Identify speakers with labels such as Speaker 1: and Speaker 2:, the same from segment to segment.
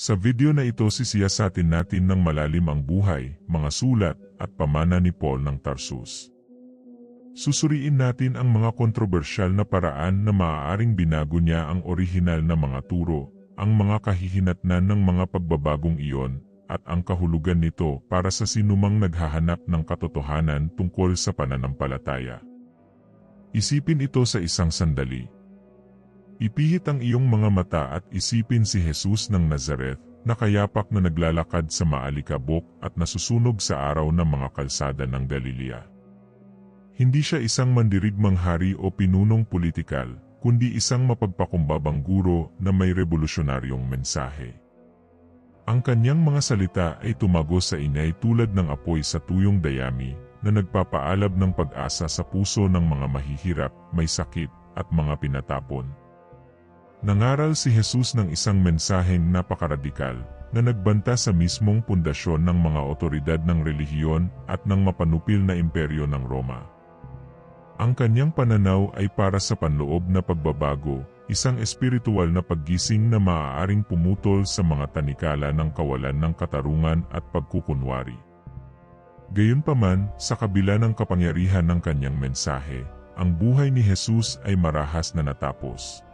Speaker 1: Sa video na ito sisiyasatin natin ng malalim ang buhay, mga sulat, at pamana ni Paul ng Tarsus. Susuriin natin ang mga kontrobersyal na paraan na maaaring binago niya ang orihinal na mga turo, ang mga kahihinatnan ng mga pagbabagong iyon, at ang kahulugan nito para sa sinumang naghahanap ng katotohanan tungkol sa pananampalataya. Isipin ito sa isang sandali. Ipihit ang iyong mga mata at isipin si Jesus ng Nazareth, na kayapak na naglalakad sa maalikabok at nasusunog sa araw ng mga kalsada ng Galilea. Hindi siya isang mandirigmang hari o pinunong politikal, kundi isang mapagpakumbabang guro na may revolusyonaryong mensahe. Ang kanyang mga salita ay tumago sa inay tulad ng apoy sa tuyong dayami na nagpapaalab ng pag-asa sa puso ng mga mahihirap, may sakit, at mga pinatapon. Nangaral si Jesus ng isang mensaheng napakaradikal na nagbanta sa mismong pundasyon ng mga otoridad ng relihiyon at ng mapanupil na imperyo ng Roma. Ang kanyang pananaw ay para sa panloob na pagbabago, isang espiritual na paggising na maaaring pumutol sa mga tanikala ng kawalan ng katarungan at pagkukunwari. Gayunpaman, sa kabila ng kapangyarihan ng kanyang mensahe, ang buhay ni Jesus ay marahas na natapos.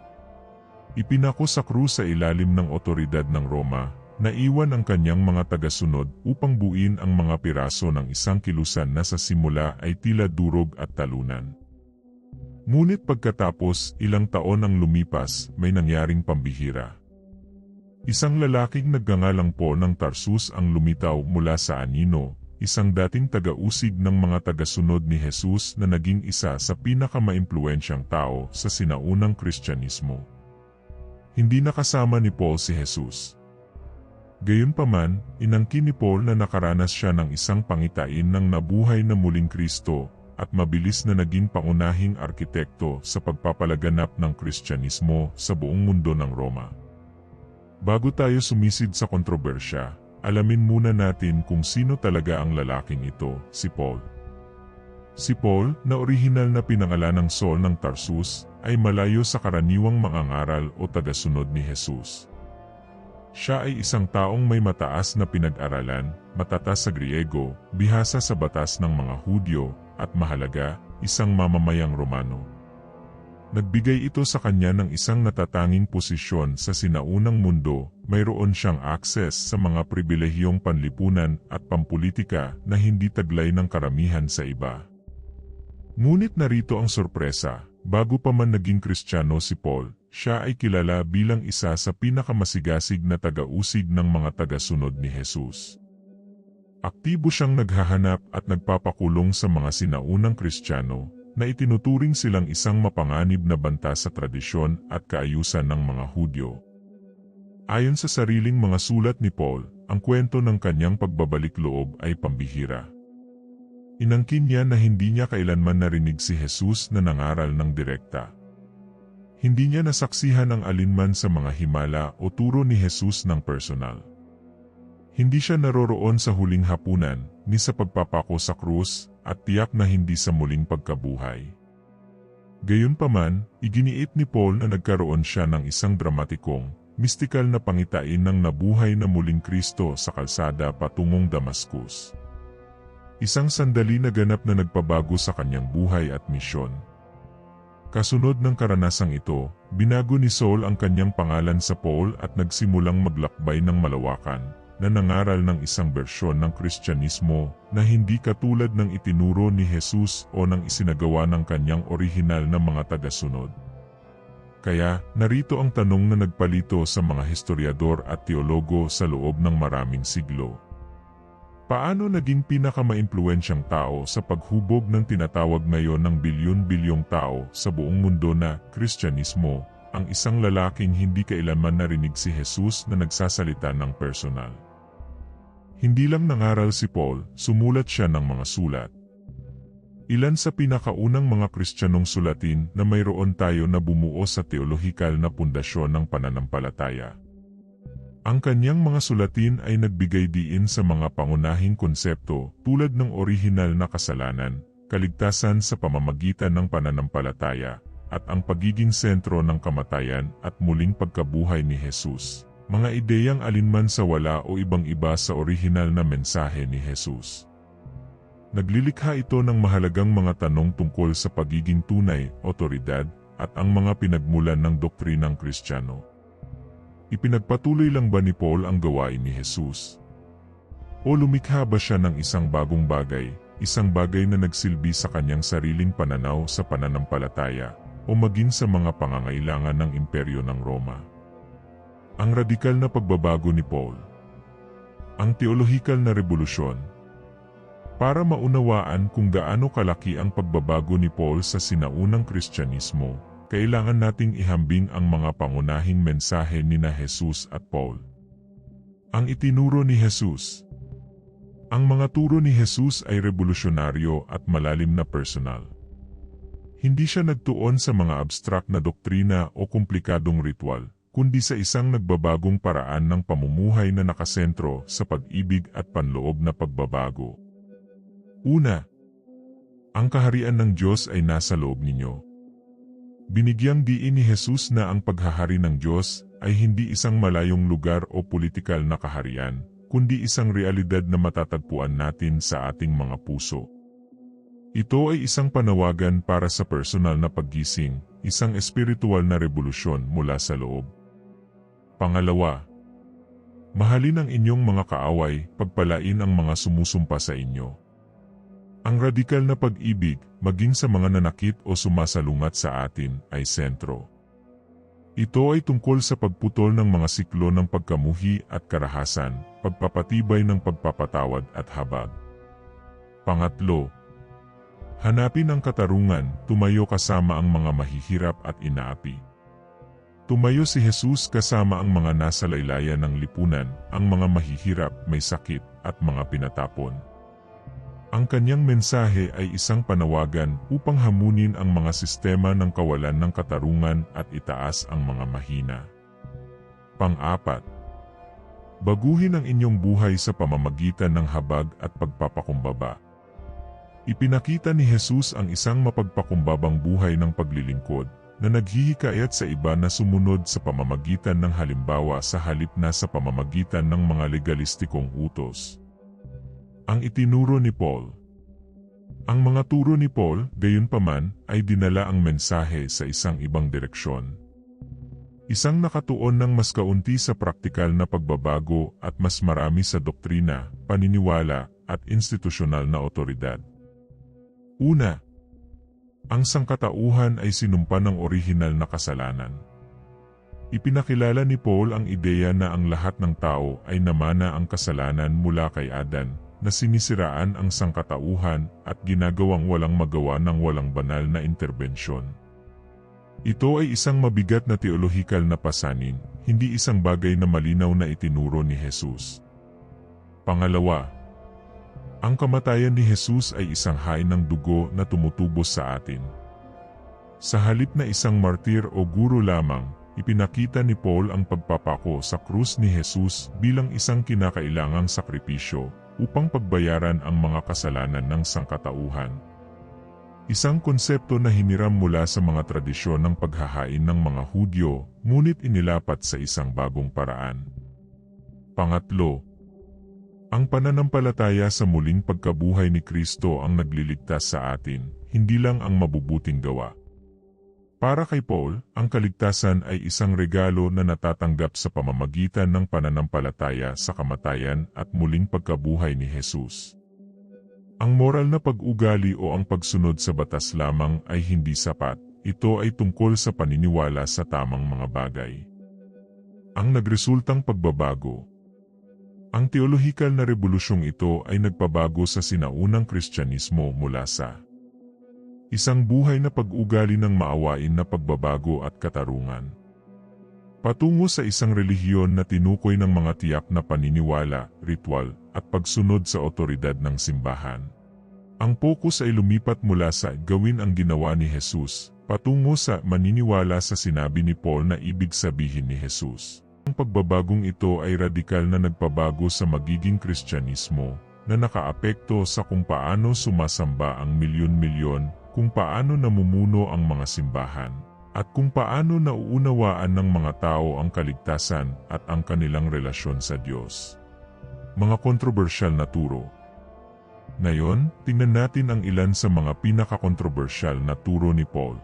Speaker 1: Ipinako sa krus sa ilalim ng otoridad ng Roma, naiwan ang kanyang mga tagasunod upang buin ang mga piraso ng isang kilusan na sa simula ay tila durog at talunan. Ngunit pagkatapos ilang taon ang lumipas, may nangyaring pambihira. Isang lalaking nagngangalang po ng Tarsus ang lumitaw mula sa Anino, isang dating taga-usig ng mga tagasunod ni Jesus na naging isa sa pinakamaimpluensyang tao sa sinaunang Kristyanismo. Hindi nakasama ni Paul si Jesus. Gayunpaman, inangkin ni Paul na nakaranas siya ng isang pangitain ng nabuhay na muling Kristo at mabilis na naging pangunahing arkitekto sa pagpapalaganap ng Kristyanismo sa buong mundo ng Roma. Bago tayo sumisid sa kontrobersya, alamin muna natin kung sino talaga ang lalaking ito, si Paul. Si Paul, na orihinal na pinangalan ng Saul ng Tarsus, ay malayo sa karaniwang mangangaral o tagasunod ni Jesus. Siya ay isang taong may mataas na pinag-aralan, matatas sa Griego, bihasa sa batas ng mga Hudyo, at mahalaga, isang mamamayang Romano. Nagbigay ito sa kanya ng isang natatanging posisyon sa sinaunang mundo, mayroon siyang akses sa mga pribilehiyong panlipunan at pampolitika na hindi taglay ng karamihan sa iba. Ngunit narito ang sorpresa, bago pa man naging kristyano si Paul, siya ay kilala bilang isa sa pinakamasigasig na taga-usig ng mga tagasunod ni Jesus. Aktibo siyang naghahanap at nagpapakulong sa mga sinaunang kristyano na itinuturing silang isang mapanganib na banta sa tradisyon at kaayusan ng mga Hudyo. Ayon sa sariling mga sulat ni Paul, ang kwento ng kanyang pagbabalik loob ay pambihira. Inangkin niya na hindi niya kailanman narinig si Jesus na nangaral ng direkta. Hindi niya nasaksihan ang alinman sa mga himala o turo ni Jesus ng personal. Hindi siya naroroon sa huling hapunan, ni sa pagpapako sa krus, at tiyak na hindi sa muling pagkabuhay. Gayunpaman, iginiit ni Paul na nagkaroon siya ng isang dramatikong, mistikal na pangitain ng nabuhay na muling Kristo sa kalsada patungong Damascus. Isang sandali na ganap na nagpabago sa kanyang buhay at misyon. Kasunod ng karanasang ito, binago ni Saul ang kanyang pangalan sa Paul at nagsimulang maglakbay ng malawakan, na nangaral ng isang bersyon ng Kristyanismo na hindi katulad ng itinuro ni Jesus o ng isinagawa ng kanyang orihinal na mga tagasunod. Kaya, narito ang tanong na nagpalito sa mga historiador at teologo sa loob ng maraming siglo. Paano naging pinakamaimpluensyang tao sa paghubog ng tinatawag ngayon ng bilyon-bilyong tao sa buong mundo na Kristyanismo, ang isang lalaking hindi kailanman narinig si Jesus na nagsasalita ng personal? Hindi lang nangaral si Paul, sumulat siya ng mga sulat. Ilan sa pinakaunang mga Kristiyanong sulatin na mayroon tayo na bumuo sa teolohikal na pundasyon ng pananampalataya. Ang kanyang mga sulatin ay nagbigay diin sa mga pangunahing konsepto tulad ng orihinal na kasalanan, kaligtasan sa pamamagitan ng pananampalataya, at ang pagiging sentro ng kamatayan at muling pagkabuhay ni Jesus. Mga ideyang alinman sa wala o ibang-iba sa orihinal na mensahe ni Jesus. Naglilikha ito ng mahalagang mga tanong tungkol sa pagiging tunay, otoridad, at ang mga pinagmulan ng doktrinang Kristiyano. Ipinagpatuloy lang ba ni Paul ang gawain ni Jesus? O lumikha ba siya ng isang bagong bagay, isang bagay na nagsilbi sa kanyang sariling pananaw sa pananampalataya, o maging sa mga pangangailangan ng imperyo ng Roma? Ang radikal na pagbabago ni Paul. Ang teolohikal na revolusyon. Para maunawaan kung gaano kalaki ang pagbabago ni Paul sa sinaunang Kristyanismo, kailangan nating ihambing ang mga pangunahing mensahe ni na Jesus at Paul. Ang itinuro ni Jesus. Ang mga turo ni Jesus ay revolusyonaryo at malalim na personal. Hindi siya nagtuon sa mga abstract na doktrina o komplikadong ritual, kundi sa isang nagbabagong paraan ng pamumuhay na nakasentro sa pag-ibig at panloob na pagbabago. Una, ang kaharian ng Diyos ay nasa loob ninyo. Binigyang diin ni Jesus na ang paghahari ng Diyos ay hindi isang malayong lugar o politikal na kaharian, kundi isang realidad na matatagpuan natin sa ating mga puso. Ito ay isang panawagan para sa personal na paggising, isang espiritual na revolusyon mula sa loob. Pangalawa, mahalin ang inyong mga kaaway, pagpalain ang mga sumusumpa sa inyo. Ang radikal na pag-ibig, maging sa mga nanakit o sumasalungat sa atin, ay sentro. Ito ay tungkol sa pagputol ng mga siklo ng pagkamuhi at karahasan, pagpapatibay ng pagpapatawad at habag. Pangatlo, hanapin ang katarungan, tumayo kasama ang mga mahihirap at inaapi. Tumayo si Jesus kasama ang mga nasa laylayan ng lipunan, ang mga mahihirap, may sakit, at mga pinatapon. Ang kanyang mensahe ay isang panawagan upang hamunin ang mga sistema ng kawalan ng katarungan at itaas ang mga mahina. Pang-apat, baguhin ang inyong buhay sa pamamagitan ng habag at pagpapakumbaba. Ipinakita ni Jesus ang isang mapagpakumbabang buhay ng paglilingkod, na naghihikayat sa iba na sumunod sa pamamagitan ng halimbawa sa halip na sa pamamagitan ng mga legalistikong utos. Ang itinuro ni Paul Ang mga turo ni Paul, gayunpaman, ay dinala ang mensahe sa isang ibang direksyon. Isang nakatuon ng mas kaunti sa praktikal na pagbabago at mas marami sa doktrina, paniniwala, at institusyonal na otoridad. Una, ang sangkatauhan ay sinumpa ng orihinal na kasalanan. Ipinakilala ni Paul ang ideya na ang lahat ng tao ay namana ang kasalanan mula kay Adan, na sinisiraan ang sangkatauhan at ginagawang walang magawa ng walang banal na interbensyon. Ito ay isang mabigat na teolohikal na pasanin, hindi isang bagay na malinaw na itinuro ni Jesus. Pangalawa, ang kamatayan ni Jesus ay isang hain ng dugo na tumutubos sa atin. Sa halip na isang martir o guro lamang, ipinakita ni Paul ang pagpapako sa krus ni Jesus bilang isang kinakailangang sakripisyo upang pagbayaran ang mga kasalanan ng sangkatauhan. Isang konsepto na hiniram mula sa mga tradisyon ng paghahain ng mga Hudyo, ngunit inilapat sa isang bagong paraan. Pangatlo, ang pananampalataya sa muling pagkabuhay ni Kristo ang nagliligtas sa atin, hindi lang ang mabubuting gawa. Para kay Paul, ang kaligtasan ay isang regalo na natatanggap sa pamamagitan ng pananampalataya sa kamatayan at muling pagkabuhay ni Jesus. Ang moral na pag-ugali o ang pagsunod sa batas lamang ay hindi sapat, ito ay tungkol sa paniniwala sa tamang mga bagay. Ang nagresultang pagbabago, ang teolohikal na revolusyong ito ay nagpabago sa sinaunang Kristyanismo mula sa isang buhay na pag-ugali ng maawain na pagbabago at katarungan. Patungo sa isang relihiyon na tinukoy ng mga tiyak na paniniwala, ritual, at pagsunod sa otoridad ng simbahan. Ang pokus ay lumipat mula sa gawin ang ginawa ni Jesus, patungo sa maniniwala sa sinabi ni Paul na ibig sabihin ni Jesus. Ang pagbabagong ito ay radikal na nagpabago sa magiging kristyanismo na nakaapekto sa kung paano sumasamba ang milyon-milyon, kung paano namumuno ang mga simbahan, at kung paano nauunawaan ng mga tao ang kaligtasan at ang kanilang relasyon sa Diyos. Mga kontrobersyal na turo Ngayon, tingnan natin ang ilan sa mga pinakakontrobersyal na turo ni Paul.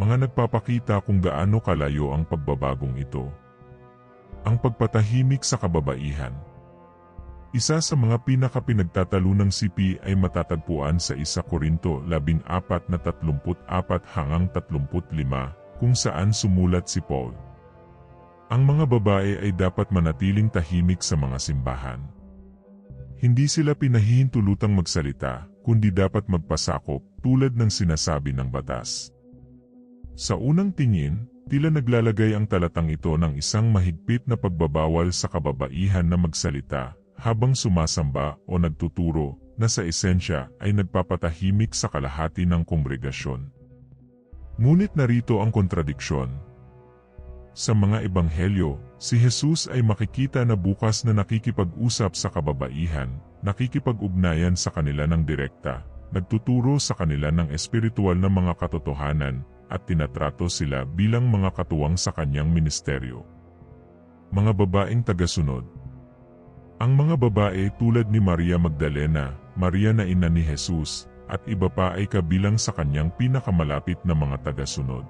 Speaker 1: Mga nagpapakita kung gaano kalayo ang pagbabagong ito. Ang pagpatahimik sa kababaihan isa sa mga pinakapinagtatalo CP ay matatagpuan sa 1 Korinto 14 na 34 hanggang 35 kung saan sumulat si Paul. Ang mga babae ay dapat manatiling tahimik sa mga simbahan. Hindi sila pinahihintulutang magsalita, kundi dapat magpasakop tulad ng sinasabi ng batas. Sa unang tingin, tila naglalagay ang talatang ito ng isang mahigpit na pagbabawal sa kababaihan na magsalita habang sumasamba o nagtuturo na sa esensya ay nagpapatahimik sa kalahati ng kongregasyon. Ngunit narito ang kontradiksyon. Sa mga ebanghelyo, si Jesus ay makikita na bukas na nakikipag-usap sa kababaihan, nakikipag-ugnayan sa kanila ng direkta, nagtuturo sa kanila ng espiritual na mga katotohanan, at tinatrato sila bilang mga katuwang sa kanyang ministeryo. Mga babaeng tagasunod, ang mga babae tulad ni Maria Magdalena, Maria na ina ni Jesus, at iba pa ay kabilang sa kanyang pinakamalapit na mga tagasunod.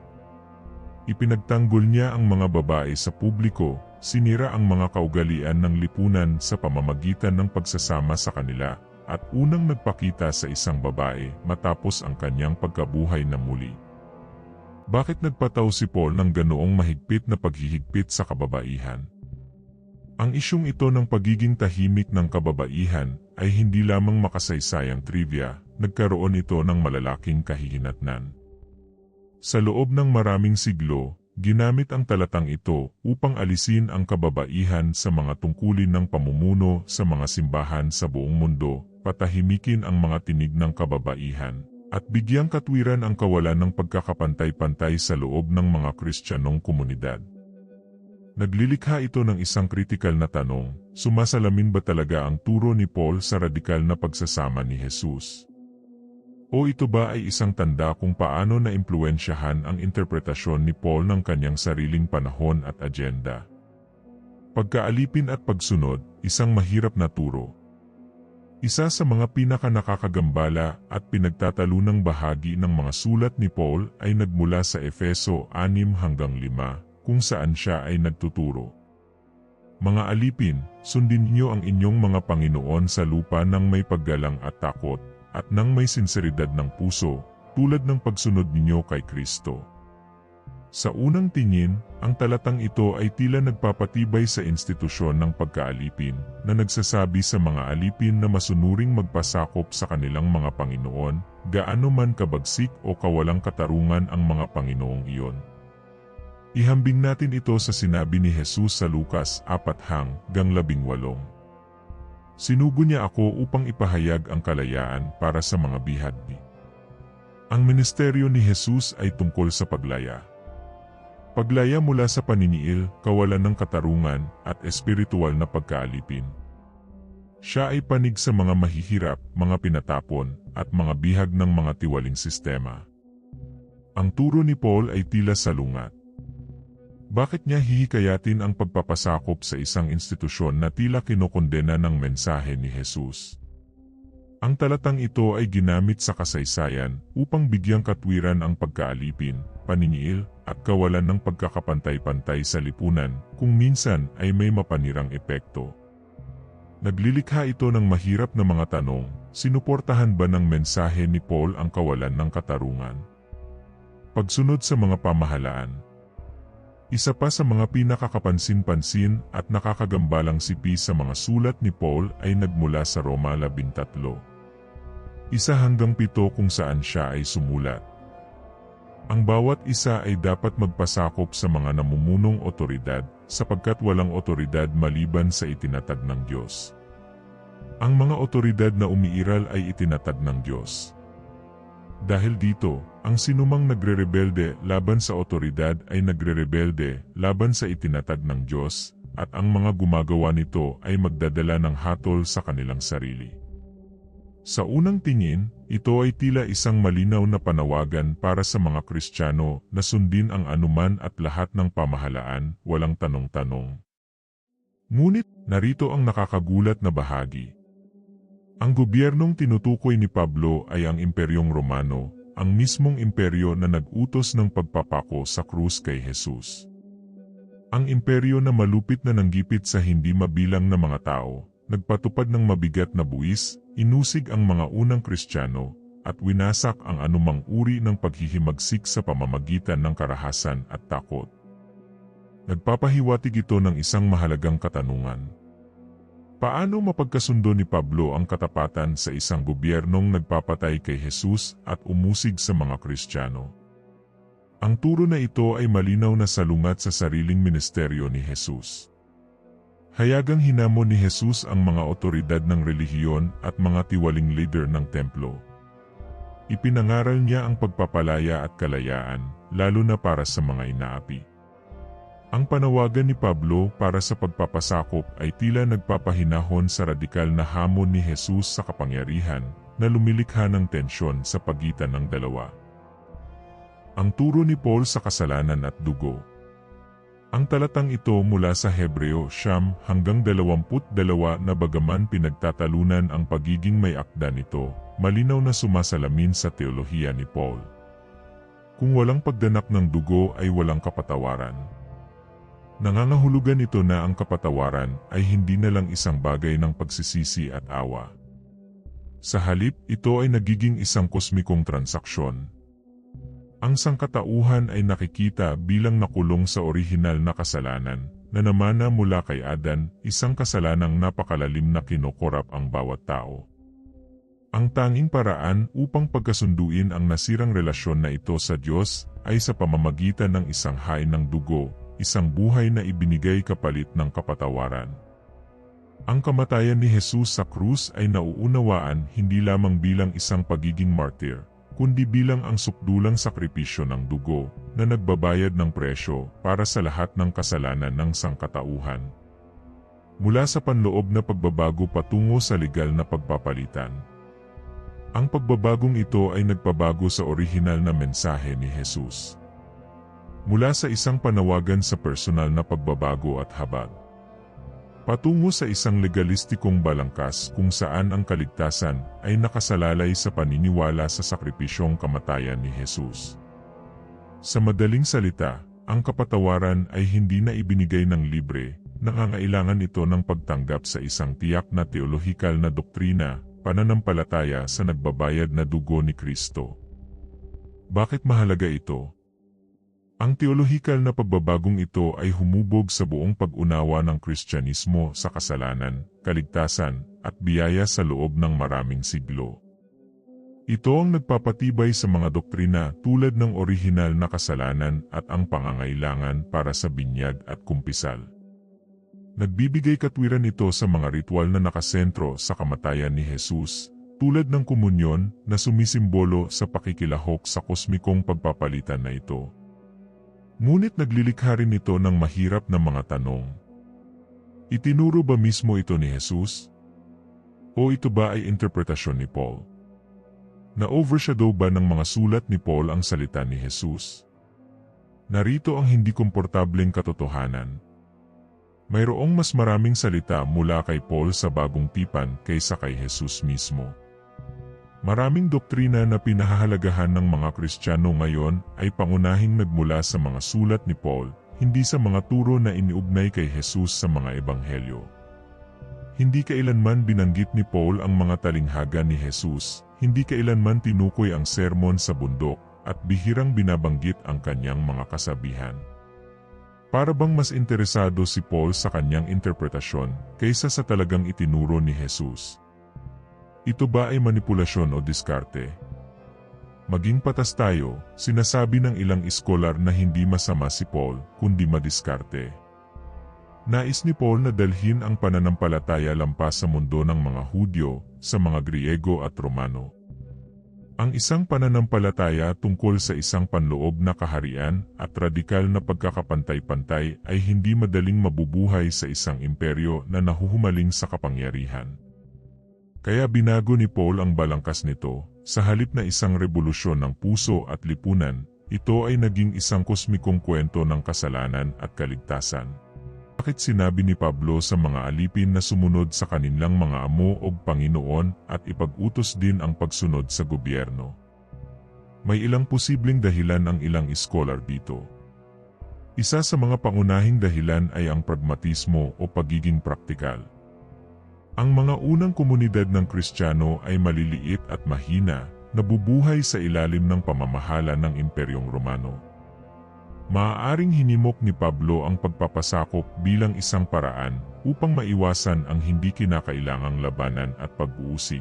Speaker 1: Ipinagtanggol niya ang mga babae sa publiko, sinira ang mga kaugalian ng lipunan sa pamamagitan ng pagsasama sa kanila, at unang nagpakita sa isang babae matapos ang kanyang pagkabuhay na muli. Bakit nagpataw si Paul ng ganoong mahigpit na paghihigpit sa kababaihan? Ang isyong ito ng pagiging tahimik ng kababaihan ay hindi lamang makasaysayang trivia, nagkaroon ito ng malalaking kahihinatnan. Sa loob ng maraming siglo, ginamit ang talatang ito upang alisin ang kababaihan sa mga tungkulin ng pamumuno sa mga simbahan sa buong mundo, patahimikin ang mga tinig ng kababaihan, at bigyang katwiran ang kawalan ng pagkakapantay-pantay sa loob ng mga Kristiyanong komunidad. Naglilikha ito ng isang kritikal na tanong, sumasalamin ba talaga ang turo ni Paul sa radikal na pagsasama ni Jesus? O ito ba ay isang tanda kung paano na impluensyahan ang interpretasyon ni Paul ng kanyang sariling panahon at agenda? Pagkaalipin at pagsunod, isang mahirap na turo. Isa sa mga pinakanakakagambala at pinagtatalunang bahagi ng mga sulat ni Paul ay nagmula sa Efeso 6 hanggang 5, kung saan siya ay nagtuturo. Mga alipin, sundin niyo ang inyong mga Panginoon sa lupa ng may paggalang at takot, at ng may sinseridad ng puso, tulad ng pagsunod ninyo kay Kristo. Sa unang tingin, ang talatang ito ay tila nagpapatibay sa institusyon ng pagkaalipin na nagsasabi sa mga alipin na masunuring magpasakop sa kanilang mga Panginoon, gaano man kabagsik o kawalang katarungan ang mga Panginoong iyon. Ihambing natin ito sa sinabi ni Jesus sa Lukas 4 hanggang 18. Sinugo niya ako upang ipahayag ang kalayaan para sa mga bihagdi. Ang ministeryo ni Jesus ay tungkol sa paglaya. Paglaya mula sa paniniil, kawalan ng katarungan, at espiritual na pagkaalipin. Siya ay panig sa mga mahihirap, mga pinatapon, at mga bihag ng mga tiwaling sistema. Ang turo ni Paul ay tila salungat. Bakit niya hihikayatin ang pagpapasakop sa isang institusyon na tila kinokondena ng mensahe ni Jesus? Ang talatang ito ay ginamit sa kasaysayan upang bigyang katwiran ang pagkaalipin, paniniil, at kawalan ng pagkakapantay-pantay sa lipunan kung minsan ay may mapanirang epekto. Naglilikha ito ng mahirap na mga tanong, sinuportahan ba ng mensahe ni Paul ang kawalan ng katarungan? Pagsunod sa mga pamahalaan, isa pa sa mga pinakakapansin-pansin at nakakagambalang sipi sa mga sulat ni Paul ay nagmula sa Roma 13. Isa hanggang pito kung saan siya ay sumulat. Ang bawat isa ay dapat magpasakop sa mga namumunong otoridad sapagkat walang otoridad maliban sa itinatag ng Diyos. Ang mga otoridad na umiiral ay itinatag ng Diyos. Dahil dito, ang sinumang nagrerebelde laban sa otoridad ay nagrerebelde laban sa itinatag ng Diyos, at ang mga gumagawa nito ay magdadala ng hatol sa kanilang sarili. Sa unang tingin, ito ay tila isang malinaw na panawagan para sa mga Kristiyano na sundin ang anuman at lahat ng pamahalaan, walang tanong-tanong. Ngunit, narito ang nakakagulat na bahagi. Ang gobyernong tinutukoy ni Pablo ay ang Imperyong Romano, ang mismong imperyo na nag-utos ng pagpapako sa krus kay Jesus. Ang imperyo na malupit na nanggipit sa hindi mabilang na mga tao, nagpatupad ng mabigat na buwis, inusig ang mga unang Kristiyano, at winasak ang anumang uri ng paghihimagsik sa pamamagitan ng karahasan at takot. Nagpapahiwatig ito ng isang mahalagang katanungan. Paano mapagkasundo ni Pablo ang katapatan sa isang gobyernong nagpapatay kay Jesus at umusig sa mga Kristiyano? Ang turo na ito ay malinaw na salungat sa sariling ministeryo ni Jesus. Hayagang hinamon ni Jesus ang mga otoridad ng relihiyon at mga tiwaling leader ng templo. Ipinangaral niya ang pagpapalaya at kalayaan, lalo na para sa mga inaapi. Ang panawagan ni Pablo para sa pagpapasakop ay tila nagpapahinahon sa radikal na hamon ni Jesus sa kapangyarihan na lumilikha ng tensyon sa pagitan ng dalawa. Ang turo ni Paul sa kasalanan at dugo. Ang talatang ito mula sa Hebreo siyam hanggang dalawamput dalawa na bagaman pinagtatalunan ang pagiging may akda nito, malinaw na sumasalamin sa teolohiya ni Paul. Kung walang pagdanak ng dugo ay walang kapatawaran. Nangangahulugan ito na ang kapatawaran ay hindi na lang isang bagay ng pagsisisi at awa. Sa halip, ito ay nagiging isang kosmikong transaksyon ang sangkatauhan ay nakikita bilang nakulong sa orihinal na kasalanan, na namana mula kay Adan, isang kasalanang napakalalim na kinokorap ang bawat tao. Ang tanging paraan upang pagkasunduin ang nasirang relasyon na ito sa Diyos ay sa pamamagitan ng isang hain ng dugo, isang buhay na ibinigay kapalit ng kapatawaran. Ang kamatayan ni Jesus sa krus ay nauunawaan hindi lamang bilang isang pagiging martyr, kundi bilang ang sukdulang sakripisyo ng dugo na nagbabayad ng presyo para sa lahat ng kasalanan ng sangkatauhan. Mula sa panloob na pagbabago patungo sa legal na pagpapalitan. Ang pagbabagong ito ay nagpabago sa orihinal na mensahe ni Jesus. Mula sa isang panawagan sa personal na pagbabago at habag Patungo sa isang legalistikong balangkas kung saan ang kaligtasan ay nakasalalay sa paniniwala sa sakripisyong kamatayan ni Jesus. Sa madaling salita, ang kapatawaran ay hindi na ibinigay ng libre, nangangailangan ito ng pagtanggap sa isang tiyak na teolohikal na doktrina, pananampalataya sa nagbabayad na dugo ni Kristo. Bakit mahalaga ito? Ang teolohikal na pagbabagong ito ay humubog sa buong pag-unawa ng Kristyanismo sa kasalanan, kaligtasan, at biyaya sa loob ng maraming siglo. Ito ang nagpapatibay sa mga doktrina tulad ng orihinal na kasalanan at ang pangangailangan para sa binyag at kumpisal. Nagbibigay katwiran ito sa mga ritual na nakasentro sa kamatayan ni Jesus, tulad ng komunyon na sumisimbolo sa pakikilahok sa kosmikong pagpapalitan na ito. Ngunit naglilikha rin ito ng mahirap na mga tanong. Itinuro ba mismo ito ni Jesus? O ito ba ay interpretasyon ni Paul? Na-overshadow ba ng mga sulat ni Paul ang salita ni Jesus? Narito ang hindi komportableng katotohanan. Mayroong mas maraming salita mula kay Paul sa bagong tipan kaysa kay Jesus mismo. Maraming doktrina na pinahahalagahan ng mga Kristiyano ngayon ay pangunahing nagmula sa mga sulat ni Paul, hindi sa mga turo na iniugnay kay Jesus sa mga ebanghelyo. Hindi kailanman binanggit ni Paul ang mga talinghaga ni Jesus, hindi kailanman tinukoy ang sermon sa bundok, at bihirang binabanggit ang kanyang mga kasabihan. Para bang mas interesado si Paul sa kanyang interpretasyon kaysa sa talagang itinuro ni Jesus. Ito ba ay manipulasyon o diskarte? Maging patas tayo, sinasabi ng ilang iskolar na hindi masama si Paul, kundi madiskarte. Nais ni Paul na dalhin ang pananampalataya lampas sa mundo ng mga Hudyo, sa mga Griego at Romano. Ang isang pananampalataya tungkol sa isang panloob na kaharian at radikal na pagkakapantay-pantay ay hindi madaling mabubuhay sa isang imperyo na nahuhumaling sa kapangyarihan. Kaya binago ni Paul ang balangkas nito, sa halip na isang revolusyon ng puso at lipunan, ito ay naging isang kosmikong kwento ng kasalanan at kaligtasan. Bakit sinabi ni Pablo sa mga alipin na sumunod sa kanilang mga amo o Panginoon at ipag-utos din ang pagsunod sa gobyerno? May ilang posibleng dahilan ang ilang scholar dito. Isa sa mga pangunahing dahilan ay ang pragmatismo o pagiging praktikal. Ang mga unang komunidad ng Kristiyano ay maliliit at mahina, nabubuhay sa ilalim ng pamamahala ng Imperyong Romano. Maaaring hinimok ni Pablo ang pagpapasakop bilang isang paraan upang maiwasan ang hindi kinakailangang labanan at pag-uusig.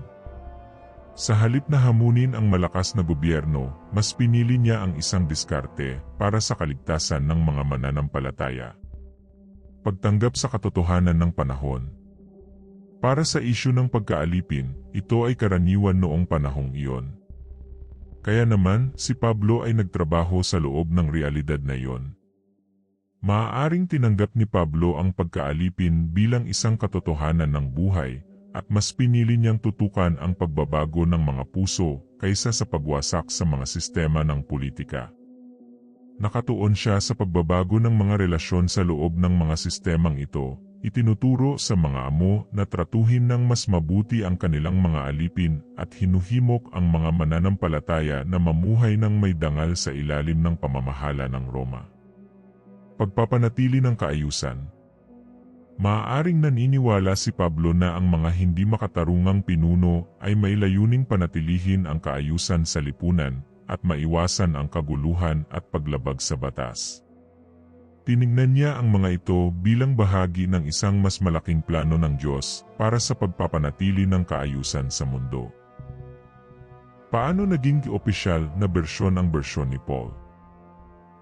Speaker 1: Sa halip na hamunin ang malakas na gobyerno, mas pinili niya ang isang diskarte para sa kaligtasan ng mga mananampalataya. Pagtanggap sa katotohanan ng panahon Para sa isyu ng pagkaalipin, ito ay karaniwan noong panahong iyon. Kaya naman, si Pablo ay nagtrabaho sa loob ng realidad na iyon. Maaaring tinanggap ni Pablo ang pagkaalipin bilang isang katotohanan ng buhay, at mas pinili niyang tutukan ang pagbabago ng mga puso kaysa sa pagwasak sa mga sistema ng politika. Nakatuon siya sa pagbabago ng mga relasyon sa loob ng mga sistemang ito, Itinuturo sa mga amo na tratuhin ng mas mabuti ang kanilang mga alipin at hinuhimok ang mga mananampalataya na mamuhay ng may dangal sa ilalim ng pamamahala ng Roma. Pagpapanatili ng kaayusan Maaaring naniniwala si Pablo na ang mga hindi makatarungang pinuno ay may layuning panatilihin ang kaayusan sa lipunan at maiwasan ang kaguluhan at paglabag sa batas. Tiningnan niya ang mga ito bilang bahagi ng isang mas malaking plano ng Diyos para sa pagpapanatili ng kaayusan sa mundo. Paano naging opisyal na bersyon ang bersyon ni Paul?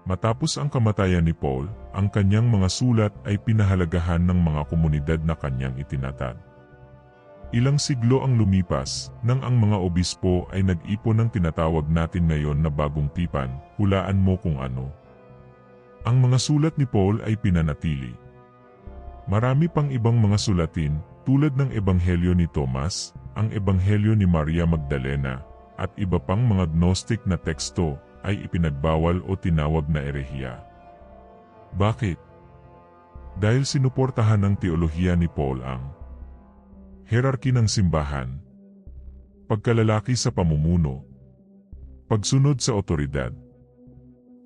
Speaker 1: Matapos ang kamatayan ni Paul, ang kanyang mga sulat ay pinahalagahan ng mga komunidad na kanyang itinatag. Ilang siglo ang lumipas nang ang mga obispo ay nag-ipon ng tinatawag natin ngayon na bagong tipan, hulaan mo kung ano, ang mga sulat ni Paul ay pinanatili. Marami pang ibang mga sulatin tulad ng Ebanghelyo ni Thomas, ang Ebanghelyo ni Maria Magdalena, at iba pang mga Gnostic na teksto ay ipinagbawal o tinawag na erehiya. Bakit? Dahil sinuportahan ng teolohiya ni Paul ang Hierarchy ng simbahan, pagkalalaki sa pamumuno, pagsunod sa otoridad,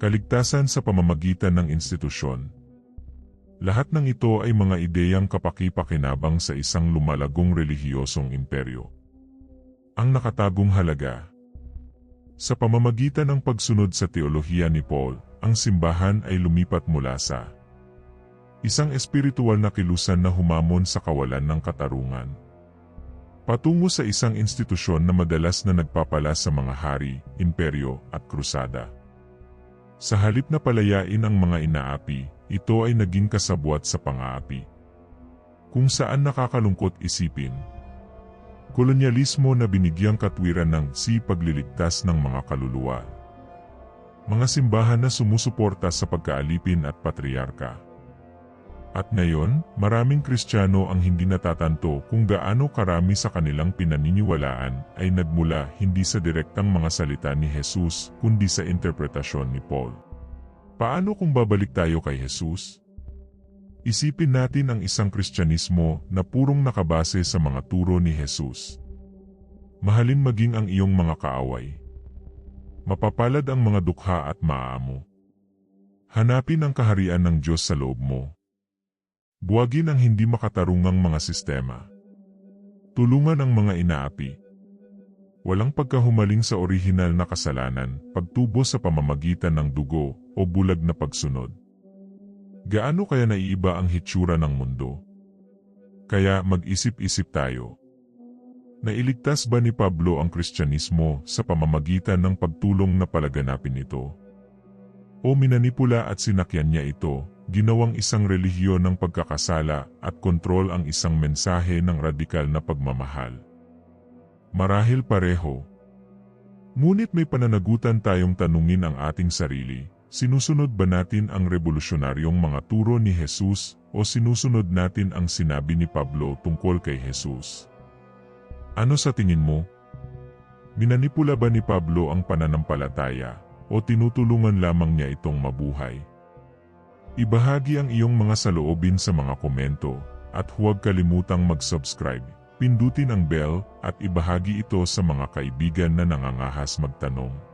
Speaker 1: Kaligtasan sa pamamagitan ng institusyon. Lahat ng ito ay mga ideyang kapaki-pakinabang sa isang lumalagong relihiyosong imperyo. Ang nakatagong halaga Sa pamamagitan ng pagsunod sa teolohiya ni Paul, ang simbahan ay lumipat mula sa isang espiritual na kilusan na humamon sa kawalan ng katarungan. Patungo sa isang institusyon na madalas na nagpapala sa mga hari, imperyo at krusada. Sa halip na palayain ang mga inaapi, ito ay naging kasabwat sa pangaapi. Kung saan nakakalungkot isipin. Kolonyalismo na binigyang katwiran ng si pagliligtas ng mga kaluluwa. Mga simbahan na sumusuporta sa pagkaalipin at patriarka. At ngayon, maraming Kristiyano ang hindi natatanto kung gaano karami sa kanilang pinaniniwalaan ay nagmula hindi sa direktang mga salita ni Jesus kundi sa interpretasyon ni Paul. Paano kung babalik tayo kay Jesus? Isipin natin ang isang Kristyanismo na purong nakabase sa mga turo ni Jesus. Mahalin maging ang iyong mga kaaway. Mapapalad ang mga dukha at maamo. Hanapin ang kaharian ng Diyos sa loob mo Buwagin ang hindi makatarungang mga sistema. Tulungan ang mga inaapi. Walang pagkahumaling sa orihinal na kasalanan, pagtubo sa pamamagitan ng dugo o bulag na pagsunod. Gaano kaya naiiba ang hitsura ng mundo? Kaya mag-isip-isip tayo. Nailigtas ba ni Pablo ang Kristyanismo sa pamamagitan ng pagtulong na palaganapin ito? O minanipula at sinakyan niya ito ginawang isang relihiyon ng pagkakasala at kontrol ang isang mensahe ng radikal na pagmamahal. Marahil pareho. Ngunit may pananagutan tayong tanungin ang ating sarili, sinusunod ba natin ang revolusyonaryong mga turo ni Jesus o sinusunod natin ang sinabi ni Pablo tungkol kay Jesus? Ano sa tingin mo? Minanipula ba ni Pablo ang pananampalataya o tinutulungan lamang niya itong mabuhay? Ibahagi ang iyong mga saloobin sa mga komento at huwag kalimutang mag-subscribe, pindutin ang bell at ibahagi ito sa mga kaibigan na nangangahas magtanong.